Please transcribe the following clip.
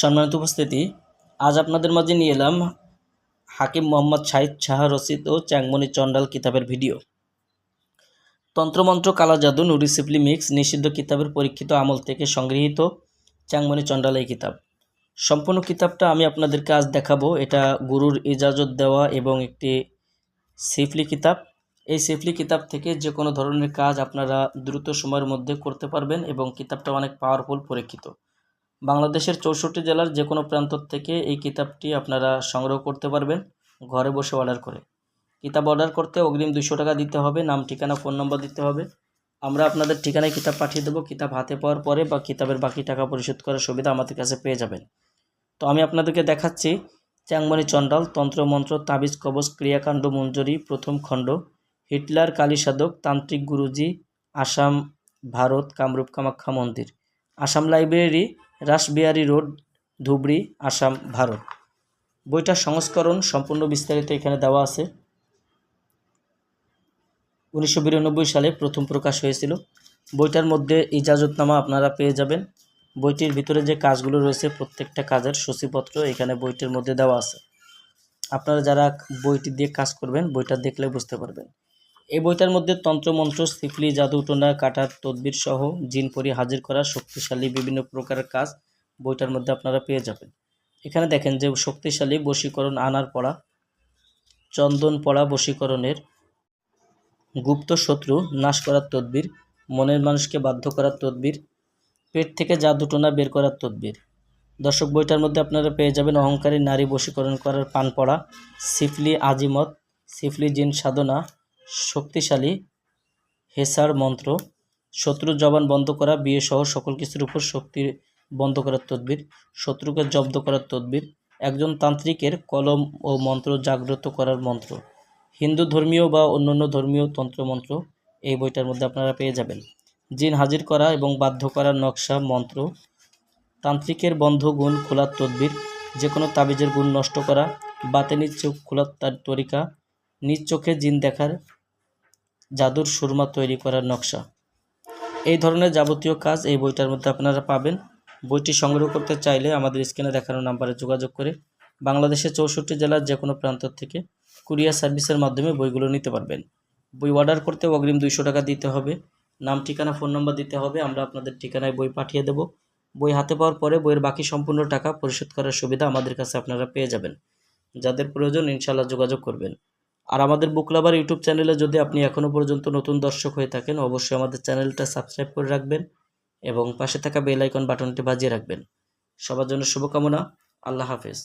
সম্মানিত উপস্থিতি, আজ আপনাদের মাঝে নিয়ে এলাম হাকিম মোহাম্মদ শাহিদ সাহা রচিত ও চ্যাংমণি চন্ডাল কিতাবের ভিডিও। তন্ত্রমন্ত্র কালা জাদু নুরিসিপলি মিক্স নিষিদ্ধ কিতাবের পরীক্ষিত আমল থেকে সংগৃহীত চ্যাংমণি চন্ডাল এই কিতাব। সম্পূর্ণ কিতাবটা আমি আপনাদেরকে আজ দেখাবো। এটা গুরুর ইজাজত দেওয়া এবং একটি সিফলি কিতাব। এই সিফলি কিতাব থেকে যে কোনো ধরনের কাজ আপনারা দ্রুত সময়ের মধ্যে করতে পারবেন এবং কিতাবটা অনেক পাওয়ারফুল পরীক্ষিত। বাংলাদেশের চৌষট্টি জেলার যে কোনো প্রান্ত থেকে এই কিতাবটি আপনারা সংগ্রহ করতে পারবেন। ঘরে বসে অর্ডার করে। কিতাব অর্ডার করতে অগ্রিম দুশো টাকা দিতে হবে, নাম, ঠিকানা ফোন নম্বর দিতে হবে। আমরা আপনাদের ঠিকানায় কিতাব পাঠিয়ে দেবো। কিতাব হাতে পাওয়ার পরে বা কিতাবের বাকি টাকা পরিশোধ করার সুবিধা আমাদের কাছে পেয়ে যাবেন। তো আমি আপনাদেরকে দেখাচ্ছি চ্যাংমণি চণ্ডাল তন্ত্রমন্ত্র তাবিজ, কবচ, ক্রিয়াকাণ্ড, মঞ্জুরি, প্রথম খণ্ড, হিটলার কালীসাধক তান্ত্রিক গুরুজি, আসাম, ভারত, কামরূপ কামাখ্যা মন্দির। Assam library Rashbehari road, Dhubri, Assam, Bharat. বইটার সংস্করণ সম্পূর্ণ বিস্তারিত এখানে দেওয়া আছে। উনিশশো বিরানব্বই সালে প্রথম প্রকাশ হয়েছিল। বইটার মধ্যে ইজাজতনামা আপনারা পেয়ে যাবেন। বইটির ভিতরে যে কাজগুলো রয়েছে, প্রত্যেকটা কাজের সূচিপত্র এখানে বইটির মধ্যে দেওয়া আছে। আপনারা যারা বইটি দিয়ে কাজ করবেন, বইটা দেখলে বুঝতে পারবেন। এই বইটার মধ্যে তন্ত্রমন্ত্র, সিফলি জাদুটোনা কাটার তদবির সহ জিন পরি হাজির করা শক্তিশালী বিভিন্ন প্রকারের কাজ বইটার মধ্যে আপনারা পেয়ে যাবেন। এখানে দেখেন যে শক্তিশালী বশীকরণ আনার পড়া, চন্দন পড়া বশীকরণের, গুপ্ত শত্রু নাশ করার তদবির, মনের মানুষকে বাধ্য করার তদবির, পেট থেকে জাদুটোনা বের করার তদবির। দর্শক, বইটার মধ্যে আপনারা পেয়ে যাবেন অহংকারী নারী বশীকরণ করার পান পড়া, সিফলি আজিমত, সিফলি জিন সাধনা শক্তিশালী হেসার মন্ত্র শত্রুর জবান বন্ধ করা বিয়ে সহ সকল কিছুর উপর শক্তি বন্ধ করার তদবির, শত্রুকে জব্দ করার তদবির, একজন তান্ত্রিকের কলম ও মন্ত্র জাগ্রত করার মন্ত্র। হিন্দু ধর্মীয় বা অন্যান্য ধর্মীয় তন্ত্রমন্ত্র এই বইটার মধ্যে আপনারা পেয়ে যাবেন। জিন হাজির করা এবং বাধ্য করার নকশা মন্ত্র, তান্ত্রিকের বন্ধ গুণ খোলার তদবির যে কোনো তাবিজের গুণ নষ্ট করা বাতেনির চোখ খোলার তার তরিকা, নিজ চোখে জিন দেখার জাদুর সুরমা তৈরি করার নকশা। এই ধরনের যাবতীয় কাজ এই বইটার মধ্যে আপনারা পাবেন। বইটি সংগ্রহ করতে চাইলে আমাদের স্ক্রিনে দেখানো নাম্বারে যোগাযোগ করে বাংলাদেশের চৌষট্টি জেলার যে কোনো প্রান্ত থেকে কুরিয়ার সার্ভিসের মাধ্যমে বইগুলো নিতে পারবেন। বই অর্ডার করতে অগ্রিম দুইশো টাকা দিতে হবে। নাম, ঠিকানা, ফোন নম্বর দিতে হবে। আমরা আপনাদের ঠিকানায় বই পাঠিয়ে দেব। বই হাতে পাওয়ার পরে বইয়ের বাকি সম্পূর্ণ টাকা পরিশোধ করার সুবিধা আমাদের কাছে আপনারা পেয়ে যাবেন। যাদের প্রয়োজন ইনশাল্লাহ যোগাযোগ করবেন। আর আমাদের বুকলাবার ইউটিউব চ্যানেলে যদি আপনি এখনও পর্যন্ত নতুন দর্শক হয়ে থাকেন, অবশ্যই আমাদের চ্যানেলটা সাবস্ক্রাইব করে রাখবেন এবং পাশে থাকা বেল আইকন বাটনটি বাজিয়ে রাখবেন। সবার জন্য শুভকামনা। আল্লাহ হাফেজ।